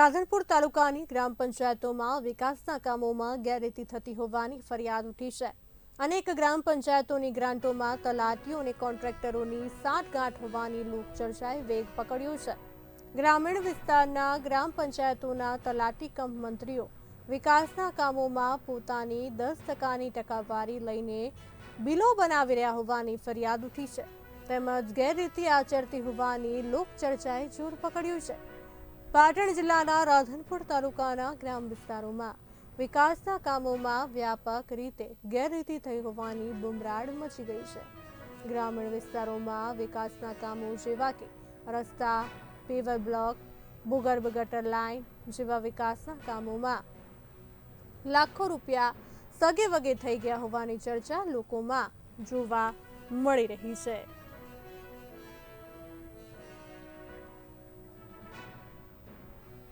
રાધનપુર તાલુકાની ગ્રામ પંચાયતોમાં વિકાસના કામોમાં ગેરરીતિ થતી હોવાની ફરિયાદ ઉઠી છે. અનેક ગ્રામ પંચાયતોની ગ્રાન્ટોમાં તલાટીઓ અને કોન્ટ્રાક્ટરોની સાંઠગાંઠ હોવાની લોકચર્ચાએ વેગ પકડ્યો છે. ગ્રામીણ વિસ્તારના ગ્રામ પંચાયતોના તલાટી કમ મંત્રીઓ વિકાસના કામોમાં પોતાની દસ ટકાની ટકાવારી લઈને બિલો બનાવી રહ્યા હોવાની ફરિયાદ ઉઠી છે. તેમજ ગેરરીતિ આચરતી હોવાની લોકચર્ચાએ જોર પકડ્યું છે. પાટણ જિલ્લાના રાધનપુર તાલુકાના ગ્રામ વિસ્તારોમાં વિકાસના કામોમાં વ્યાપક રીતે ગેરરીતિ થઈ હોવાની બુમરાડ મચી ગઈ છે. ગ્રામીણ વિસ્તારોમાં વિકાસના કામો જેવા કે રસ્તા, પેવર બ્લોક, ભૂગર્ભ ગટર લાઇન જેવા વિકાસના કામોમાં લાખો રૂપિયા સગે વગે થઈ ગયા હોવાની ચર્ચા લોકોમાં જોવા મળી રહી છે.